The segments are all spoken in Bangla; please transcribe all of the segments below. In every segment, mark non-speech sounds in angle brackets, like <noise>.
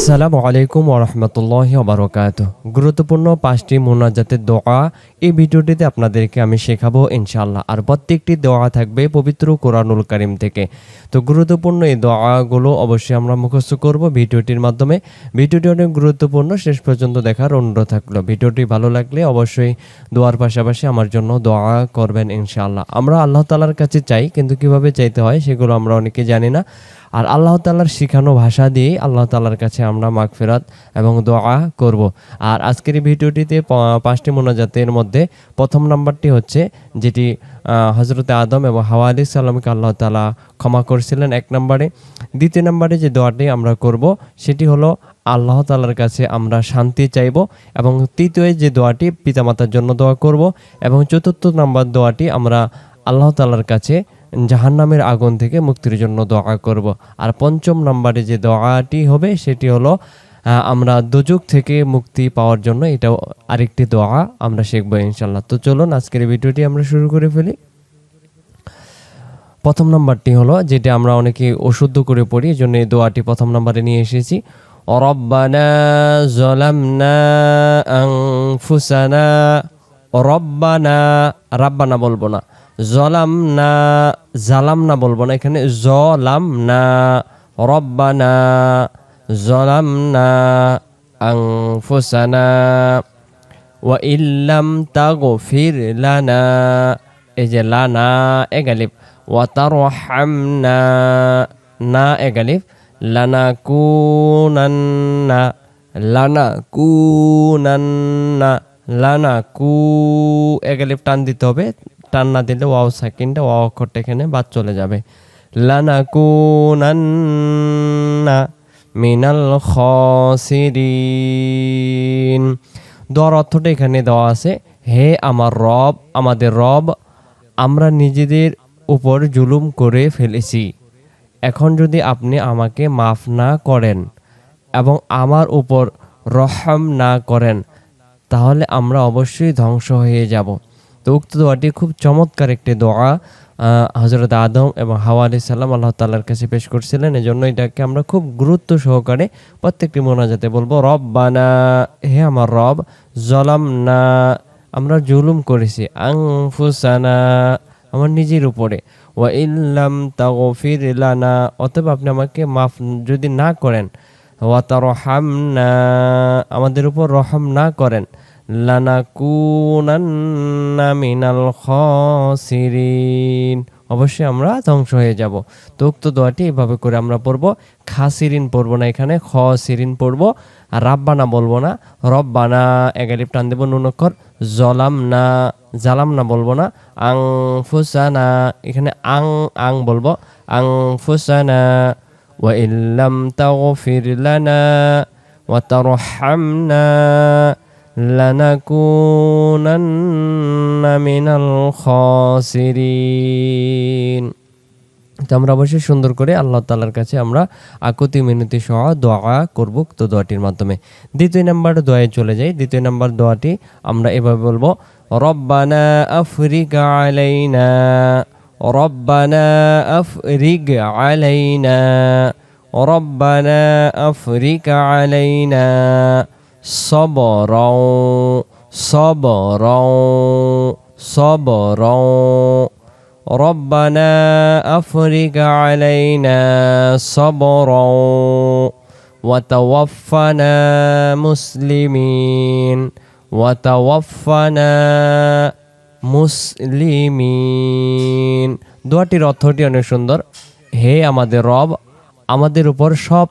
আসসালামু আলাইকুম ওরহমতুল্লাহ বারকাত গুরুত্বপূর্ণ পাঁচটি মোনাজাতের দোয়া এই ভিডিওটিতে আপনাদেরকে আমি শেখাবো ইনশাল্লাহ আর প্রত্যেকটি দোয়া থাকবে পবিত্র কোরআনুল করিম থেকে। তো গুরুত্বপূর্ণ এই দোয়াগুলো অবশ্যই আমরা মুখস্থ করব ভিডিওটির মাধ্যমে। ভিডিওটি অনেক গুরুত্বপূর্ণ, শেষ পর্যন্ত দেখার অনুরোধ থাকল। ভিডিওটি ভালো লাগলে অবশ্যই দোয়ার পাশাপাশি আমার জন্য দোয়া করবেন ইনশাআল্লাহ। আমরা আল্লাহ তালার কাছে চাই, কিন্তু কীভাবে চাইতে হয় সেগুলো আমরা অনেকে জানি না। আর আল্লাহ তাল্লার শিখানো ভাষা দিয়েই আল্লাহ তাল্লার কাছে আমরা মাগফেরাত এবং দোয়া করব। আর আজকের এই ভিডিওটিতে পাঁচটি মোনাজাতের মধ্যে প্রথম নাম্বারটি হচ্ছে যেটি হজরতে আদম এবং হাওয়া আলি সাল্লামকে আল্লাহ তালা ক্ষমা করেছিলেন এক নম্বরে। দ্বিতীয় নম্বরে যে দোয়াটি আমরা করব সেটি হলো, আল্লাহ তালার কাছে আমরা শান্তি চাইব এবং তৃতীয় যে দোয়াটি পিতামাতার জন্য দোয়া করব এবং চতুর্থ নম্বর দোয়াটি আমরা আল্লাহ তালার কাছে জাহান্নামের আগুন থেকে মুক্তির জন্য দোয়া করব। আর পঞ্চম নম্বরে যে দোয়াটি হবে সেটি হলো আমরা দুযুগ থেকে মুক্তি পাওয়ার জন্য এটাও আরেকটি দোয়া আমরা শিখব ইনশাল্লাহ তো চলুন আজকের ভিডিওটি আমরা শুরু করে ফেলি। প্রথম নাম্বারটি হলো, যেটা আমরা অনেকে অশুদ্ধ করে পড়ি এই জন্য এই দোয়াটি প্রথম নাম্বারে নিয়ে এসেছি। রব্বানা জলামনা আনফুসানা, রব্বানা, রাব্বানা বলব না জলাম না জালাম না বলব না, এখানে জলাম না রব্বানা জলাম না আনফুসানা وإن لم تغفر لنا إجلنا إغلب وترحمنا نا إغلب لنكونن لنكونن লানাকু এগালিপ টান দিতে হবে টান না দিলে ওয়াও সেকেন্ডে ওয়াও অক্ষরটা এখানে বাদ চলে যাবে লানাকুনান্না মিনাল খসিরিন। দোয়ার অর্থটা এখানে দেওয়া আছে, হে আমার রব, আমাদের রব, আমরা নিজেদের উপর জুলুম করে ফেলেছি। এখন যদি আপনি আমাকে মাফ না করেন এবং আমার উপর রহম না করেন, তাহলে আমরা অবশ্যই ধ্বংস হয়ে যাব। তো উক্ত দোয়াটি খুব চমৎকার একটি দোয়া। হজরত আদম এবং হাওয়া আলি সাল্লাম আল্লাহ তাল্লার কাছে পেশ করছিলেন। এজন্য এটাকে আমরা খুব গুরুত্ব সহকারে প্রত্যেকটি মোনাজাতে বলব রব বানা হে আমার রব জলাম না আমরা জুলুম করেছি আং ফুসানা আমার নিজের উপরে ওয়া ইল্লাম তাগফির লানা অতএব আপনি আমাকে মাফ যদি না করেন, ওয়া তারহামনা আমাদের উপর রহম না করেন। অবশ্যই আমরা ধ্বংস হয়ে যাব। তো উক্ত দোয়াটি এভাবে করে আমরা পড়ব। খাসিরিন পড়ব না এখানে খ সিরিন পড়ব। আর রাব্বানা বলব না, রব্বানা এগারিপ টান দেব নুনক্ষর জলাম না জালাম না বলব না আং ফুসানা এখানে আং আং বলব আং ফুসানা ওয়া ইল্লাম তাগফির লানা, ওয়া তারহামনা। لنكونن من الخاسرين তো আমরা অবশ্যই সুন্দর করে আল্লাহ তালার কাছে আমরা আকুতি মিনতি সহ দোয়া করব তো দোয়াটির মাধ্যমে দ্বিতীয় নাম্বার দোয়ায় চলে যাই দ্বিতীয় নাম্বার দোয়াটি আমরা এভাবে বলবো রব্বানা আফরিকা আলাইনা ربنا أفرج علينا ربنا أفرج علينا صبرا صبرا صبرا ربنا أفرج علينا صبرا وتوفنا مسلمين وتوفنا মুসলিমিন দোয়াটির অর্থটি অনেক সুন্দর হে আমাদের রব আমাদের উপর সব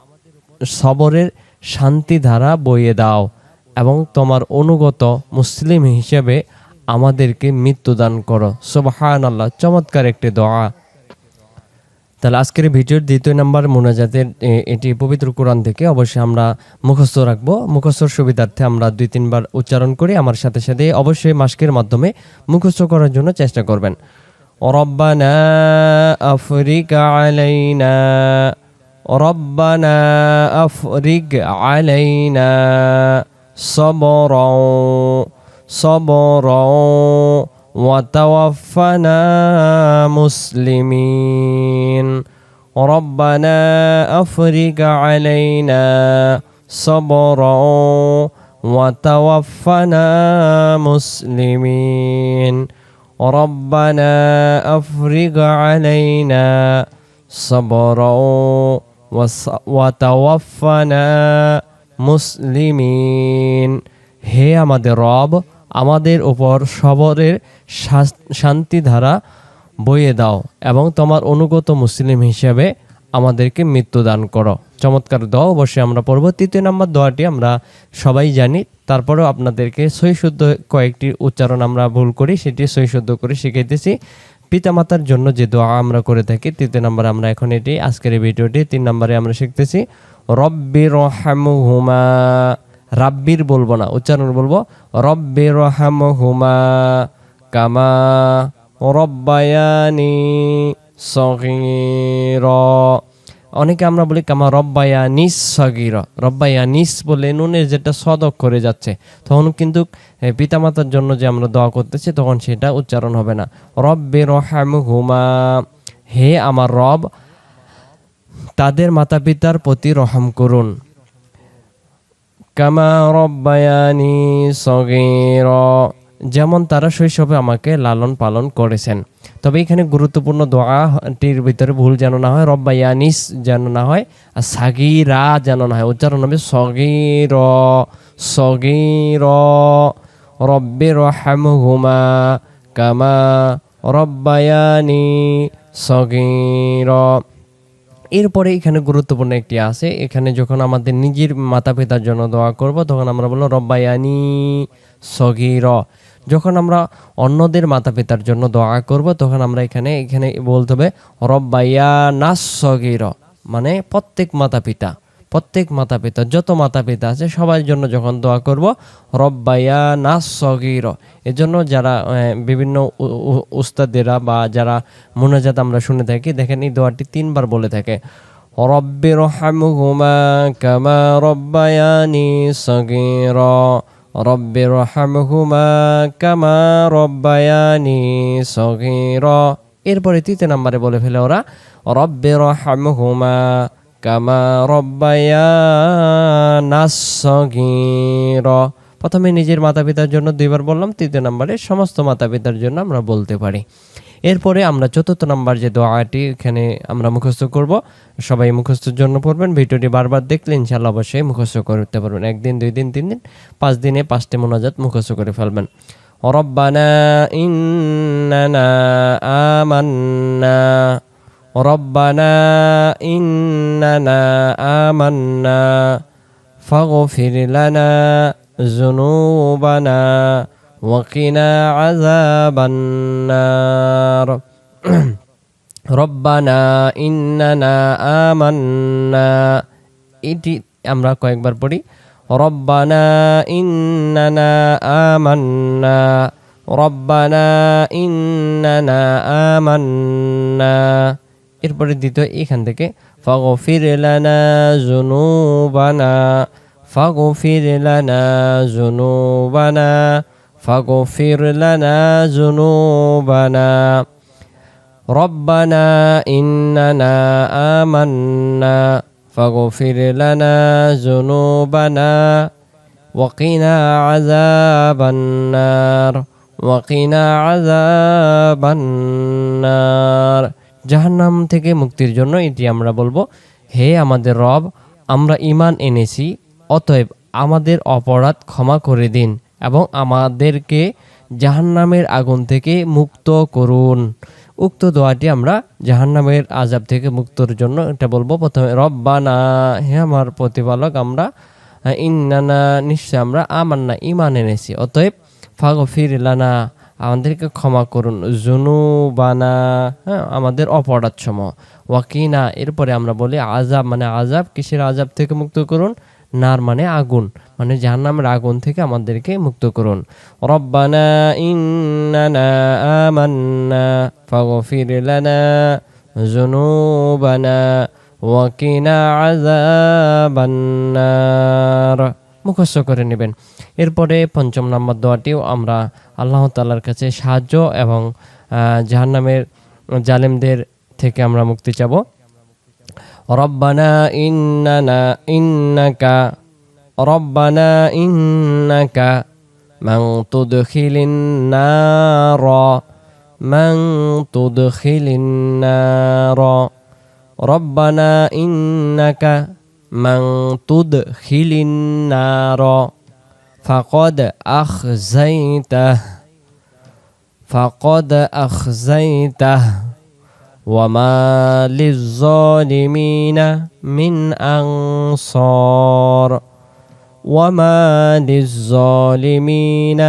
সবরের শান্তি ধারা বইয়ে দাও এবং তোমার অনুগত মুসলিম হিসেবে আমাদেরকে মৃত্যুদান করো। সুবহান আল্লাহ চমৎকার একটি দোয়া। তাহলে আজকের ভিডিওর দ্বিতীয় নাম্বার মোনাজাতের এটি পবিত্র কোরআন থেকে অবশ্যই আমরা মুখস্থ রাখব। মুখস্থর সুবিধার্থে আমরা দুই, তিনবার উচ্চারণ করি। আমার সাথে সাথে অবশ্যই মাস্কের মাধ্যমে মুখস্থ করার জন্য চেষ্টা করবেন। রব্বানা আফরিক আলাইনা ربنا أفرج علينا صبرا صبرا وتوفنا مسلمين. ربنا أفرج علينا صبرا وتوفنا مسلمين. ربنا أفرج علينا صبرا ওয়াতাওয়াফানা মুসলিমিন হে আমাদের রব, আমাদের ওপর সবরের শান্তি ধারা বইয়ে দাও এবং তোমার অনুগত মুসলিম হিসেবে আমাদেরকে মৃত্যু দান করো। চমৎকার দোয়া অবশ্যই আমরা পরবর্তী তিন নম্বর দোয়াটি আমরা সবাই জানি, তারপরেও আপনাদেরকে সৈশুদ্ধ কয়েকটি উচ্চারণ আমরা ভুল করি, সেটি সৈশুদ্ধ করে শিখাইতেছি। পিতামাতার জন্য যে দোয়া আমরা করে থাকি, তৃতীয় নম্বরে আমরা এখন এটি, আজকের এই ভিডিওটি, তিন নম্বরে আমরা শিখতেছি, রব্বি রহামহুমা, রাব্বির বলব না, উচ্চারণ বলব, রব্বি রহামহুমা কামা রব্বায়ানি সগীর। অনেকে আমরা বলি কামা রব্বায়া নিস সগির। রব্বায়া নিস বলে নুনের যেটা সদক করে যাচ্ছে। তখন কিন্তু পিতামাতার জন্য যে আমরা দোয়া করতেছি, তখন সেটা উচ্চারণ হবে না। রব্বে রহাম হুমা হে আমার রব, তাদের মাতা পিতার প্রতি রহম করুন। কামা রব্বায়ানি সগীর, যেমন তারা শৈশবে আমাকে লালন পালন করেছেন। তবে এখানে গুরুত্বপূর্ণ দোয়াটির ভিতরে ভুল যেন না হয় রব্বায়ানিস যেন না হয়, আর সাগিরা যেন না হয়। উচ্চারণ হবে সগীর সগীর, রব্বে রহামহুমা কামা রব্বায়ানি সগীর। এরপরে এখানে গুরুত্বপূর্ণ একটি আছে, এখানে যখন আমাদের নিজের মাতা পিতার জন্য দোয়া করব, তখন আমরা বলব রব্বায়ানি সগির। যখন আমরা অন্যদের মাতা পিতার জন্য দোয়া করব, তখন আমরা এখানে এখানে বলতে হবে, রব্বাইয়া নাস সগির মানে প্রত্যেক মাতা পিতা প্রত্যেক মাতা পিতা যত মাতা পিতা আছে, সবার জন্য যখন দোয়া করব, রব্বাইয়া নাস সগির এজন্য যারা বিভিন্ন উস্তাদেরা বা যারা মোনাজাত আমরা শুনে থাকি, দেখেন এই দোয়াটি তিনবার বলে থাকে, রব্বি রহামহুমা কামা রব্বায়ানি সগীরা রব্বি রহামহুমা কামা রব্বায়ানি সগীরা। এরপরে তৃতীয় নম্বরে বলে ফেলে ওরা, রব্বি রহামহুমা কামা রব্বায়ানা সগীরা। প্রথমে নিজের মাতা পিতার জন্য দুইবার বললাম তৃতীয় নম্বরে সমস্ত মাতা পিতার জন্য আমরা বলতে পারি। এরপরে আমরা চতুর্থ নম্বর যে দোয়াটি এখানে আমরা মুখস্থ করব সবাই মুখস্থর জন্য পড়বেন ভিডিওটি বারবার দেখলে ইনশাল্লাহ অবশ্যই মুখস্থ করতে পারবেন একদিন দুই দিন তিন দিন পাঁচ দিনে পাঁচটি মোনাজাত মুখস্থ করে ফেলবেন রব্বানা ইন্নানা আমান্না ربنا إننا آمنا فاغفر لنا ذنوبنا وقنا عذاب النار <clears throat> ربنا إننا آمنا এটি আমরা কয়েকবার পড়ি রব্বানা ইন্নানা আমান্না রব্বানা ইন্নানা আমান্না এরপরে দ্বিতীয় এখান থেকে ফাগফির লানা জুনুবানা ফাগফির লানা জুনুবানা ফাগফির লানা জুনুবানা ربنا إننا آمنا فاغفر لنا ذنوبنا وقنا عذاب النار وقنا عذاب النار জাহান্নাম থেকে মুক্তির জন্য এটি আমরা বলবো হে আমাদের রব আমরা ঈমান এনেছি অতএব আমাদের অপরাধ ক্ষমা করে দিন এবং আমাদেরকে জাহান্নামের আগুন থেকে মুক্ত করুন। উক্ত দোয়াটি আমরা জাহান্নামের আজাব থেকে মুক্তর জন্য এটা বলব। প্রথমে, রব্বানা হে আমার প্রতিপালক, আমরা, ইন্নানা নিশ্চয় আমরা আমান্না ইমান এনেছি। অতএব, ফাগফির লানা আমাদেরকে ক্ষমা করুন। জুনুবানা হ্যাঁ আমাদের অপরাধ সম ওয়াকিনা এরপরে আমরা বলি আজাব মানে আজাব কিসের আজাব থেকে মুক্ত করুন? নার মানে আগুন মানে জাহান্নামের আগুন থেকে আমাদেরকে মুক্ত করুন। রব্বানা ইন্নানা আমান্না, ফাগফির লানা জুনুবানা ওয়াকিনা আযাবান নার মুখস্থ করে নেবেন। এরপরে পঞ্চম নম্বর দোয়াটিও আমরা আল্লাহ তাআলার কাছে সাহায্য এবং জাহান্নামের জালেমদের থেকে আমরা মুক্তি চাবো। ربنا إننا إنك ربنا إنك من تدخل النار من تدخل النار ربنا إنك من تدخل النار فقد أخزيته فقد أخزيته وما للظالمين من أنصار وما للظالمين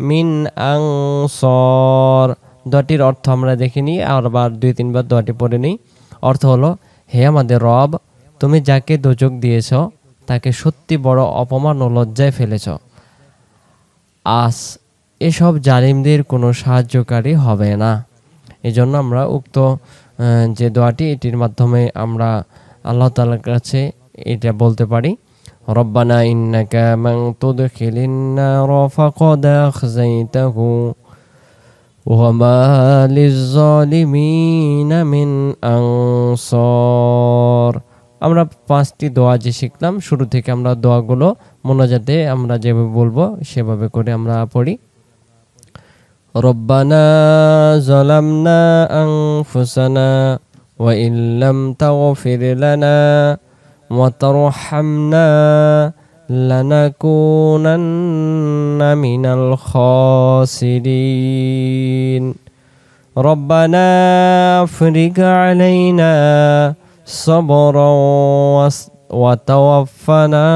মিন আনসর দোয়াটির অর্থ আমরা দেখে নিই আরবার দুই তিনবার দোয়াটি পড়ে নিই অর্থ হলো হে আমাদের রব তুমি যাকে দোজক দিয়েছ তাকে সত্যি বড় অপমান ও লজ্জায় ফেলেছ আস এসব জালিমদের কোনো সাহায্যকারী হবে না এজন্য আমরা উক্ত যে দোয়াটি, এটির মাধ্যমে আমরা আল্লাহ তালার কাছে এটা বলতে পারি, রব্বানা ইন্নাকা মান তুদখিলিন নার ফাকাদ আখযাইতাহু ওয়ামা লিজ্জালিমিনা মিন আনসার। আমরা পাঁচটি দোয়া যে শিখলাম, শুরু থেকে আমরা দোয়াগুলো মোনাজাতে আমরা যেভাবে বলব সেভাবে করে আমরা পড়ি। ربنا ظلمنا أنفسنا وإن لم تغفر لنا وترحمنا لنكونن من الخاسرين. ربنا افرج علينا صبرا وتوفنا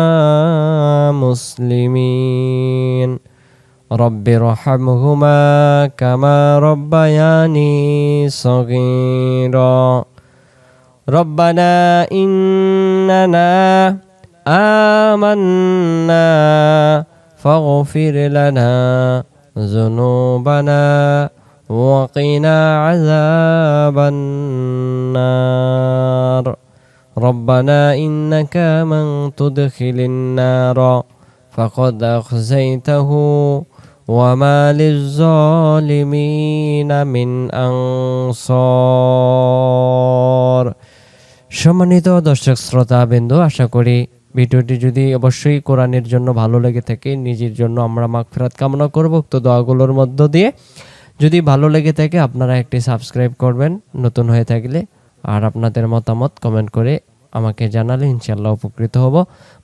مسلمين. رب ارحمهما كما ربياني صغيرا. ربنا إننا آمنا فاغفر لنا ذنوبنا وقنا عذاب النار. ربنا إنك من تدخل النار فقد أخزيته وما للظالمين من أنصار সম্মানিত দর্শক শ্রোতা বিন্দু আশা করি ভিডিওটি যদি অবশ্যই কোরআনের জন্য ভালো লেগে থাকে নিজের জন্য আমরা মাগফিরাত কামনা করব উক্ত দোয়াগুলোর মধ্য দিয়ে যদি ভালো লেগে থাকে আপনারা একটি সাবস্ক্রাইব করবেন নতুন হয়ে থাকলে আর আপনাদের মতামত কমেন্ট করে আমাকে জানালে ইনশাল্লাহ উপকৃত হব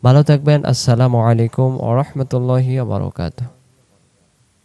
ভালো থাকবেন আসসালামু আলাইকুম ওরহমতুল্লাহি বারকাত